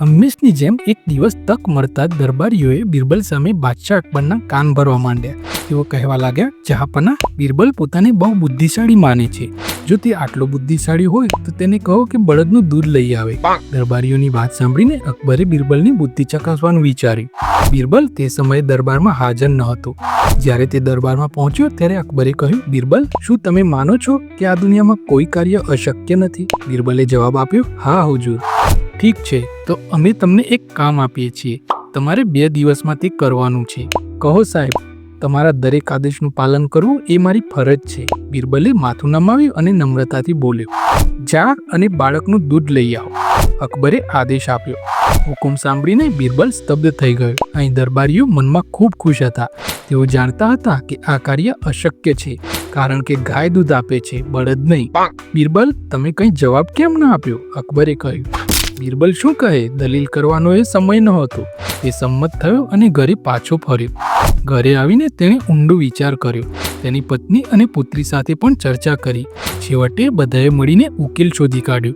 હંમેશની જેમ એક દિવસ તક મળતા દરબારીઓએ બિરબલ સામે બાદશાહ અકબરના કાન ભરવા માંડ્યા. તેઓ કહેવા લાગ્યા, જહાપના, બિરબલ પોતાને બહુ બુદ્ધિશાળી માને છે. જો તે આટલો બુદ્ધિશાળી હોય, તો તેને કહો કે બળદનું દૂધ લઈ આવે. દરબારીઓની વાત સાંભળીને અકબરે બિરબલની બુદ્ધિ ચકાસવાનું વિચાર્યું. બિરબલ તે સમયે દરબારમાં હાજર ન હતો. જ્યારે તે દરબારમાં પહોંચ્યો, ત્યારે અકબરે કહ્યું, બિરબલ, શું તમે માનો છો કે આ દુનિયામાં કોઈ કાર્ય અશક્ય નથી? બિરબલે જવાબ આપ્યો, હા, હુજુર. ઠીક છે તો અમે તમને એક કામ આપીએ છીએ. તમારે બે દિવસમાં તે કરવાનું છે. કહો સાહેબ તમારા દરેક આદેશનું પાલન કરવું એ મારી ફરજ છે. બિરબલે માથું નમાવ્યું અને નમ્રતાથી બોલ્યો જા અને બાળકનું દૂધ લઈ આવો. અકબરે આદેશ આપ્યો. હુકુમ સાંભળીને બિરબલ સ્તબ્ધ થઈ ગયો. અહીં દરબારીઓ મનમાં ખૂબ ખુશ હતા. તેઓ જાણતા હતા કે આ કાર્ય અશક્ય છે કારણ કે ગાય દૂધ આપે છે બળદ નહીં. બિરબલ તમે કંઈ જવાબ કેમ ન આપ્યો? અકબરે કહ્યું બિરબલ શું કહે? દલીલ કરવાનો એ સમય નહોતો. એ સંમત થયો અને ઘરે પાછો ફર્યો. ઘરે આવીને તેણે ઊંડો વિચાર કર્યો. તેની પત્ની અને પુત્રી સાથે પણ ચર્ચા કરી. છેવટે બધાએ મળીને ઉકેલ શોધી કાઢ્યો.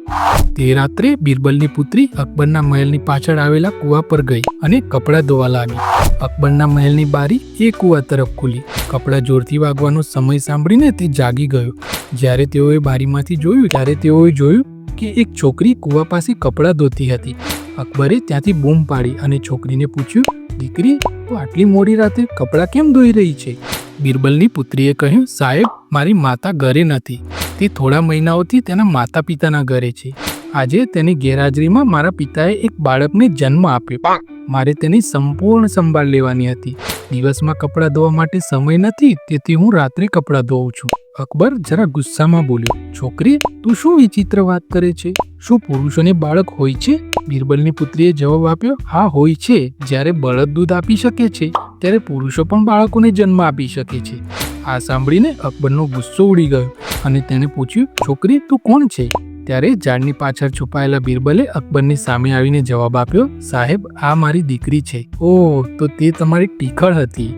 તે રાત્રે બિરબલની પુત્રી અકબરના મહેલની પાછળ આવેલા કૂવા પર ગઈ અને કપડાં ધોવા લાગી. અકબરના મહેલની બારી એ કૂવા તરફ ખુલી. કપડાં જોરથી વાગવાનો સમય સાંભળીને તે જાગી ગયો. જ્યારે તેઓએ બારીમાંથી જોયું, ત્યારે તેઓએ જોયું કે એક છોકરી કૂવા પાસે કપડાં ધોતી હતી. અકબરે ત્યાંથી બૂમ પાડી અને છોકરીને પૂછ્યું, દીકરી, તું આટલી મોડી રાતે કપડાં કેમ ધોઈ રહી છે? બિરબલની પુત્રીએ કહ્યું, સાહેબ, મારી માતા ઘરે નથી. તે થોડા મહિનાઓથી તેના માતા પિતાના ઘરે છે. આજે તેની ગેરહાજરીમાં મારા પિતાએ એક બાળકને જન્મ આપ્યો. મારે તેની સંપૂર્ણ સંભાળ લેવાની હતી. દિવસમાં કપડાં ધોવા માટે સમય નથી, તેથી હું રાત્રે કપડાં ધોઉં છું. અકબર જરા ગુસ્સામાં બોલ્યો, છોકરી, તું શું વિચિત્ર વાત કરે છે? શું પુરુષોને બાળક હોય છે? બિરબલની પુત્રીએ જવાબ આપ્યો, હા, હોય છે. જ્યારે બળદ દૂધ આપી શકે છે, ત્યારે પુરુષો પણ બાળકોને જન્મ આપી શકે છે. આ સાંભળીને અકબરનો ગુસ્સો ઉડી ગયો અને તેણે પૂછ્યું, છોકરી, તું કોણ છે? ત્યારે ઝાડની પાછળ છુપાયેલા બિરબલે અકબરની સામે આવીને જવાબ આપ્યો, સાહેબ, આ મારી દીકરી છે. ઓહ તો તે તમારી ટીખળ હતી.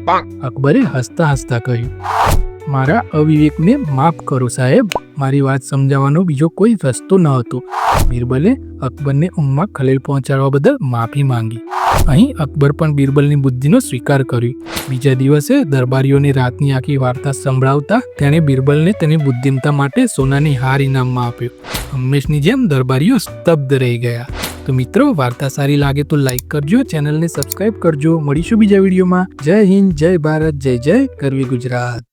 અકબરે હસતા હસતા કહ્યું, મારા અવિવેકને માફ કરો સાહેબ, મારી વાત સમજાવવાનો બીજો કોઈ રસ્તો ન હતો. બિરબલે અકબરને ઊંઘમાં ખલેલ પહોંચાડવા બદલ માફી માંગી. અહીં અકબર પણ બિરબલની બુદ્ધિનો સ્વીકાર કર્યો. બીજા દિવસે દરબારીઓને રાતની આખી વાર્તા સંભળાવતા તેણે બિરબલને તેની બુદ્ધિમતા માટે સોનાની હાર ઇનામમાં આપ્યો. હંમેશની જેમ દરબારીઓ સ્તબ્ધ રહી ગયા. તો મિત્રો, વાર્તા સારી લાગે તો લાઈક કરજો, ચેનલને સબસ્ક્રાઇબ કરજો. મળીશું બીજા વિડીયોમાં. જય હિન્દ, જય ભારત, જય જય. કરવી ગુજરાત.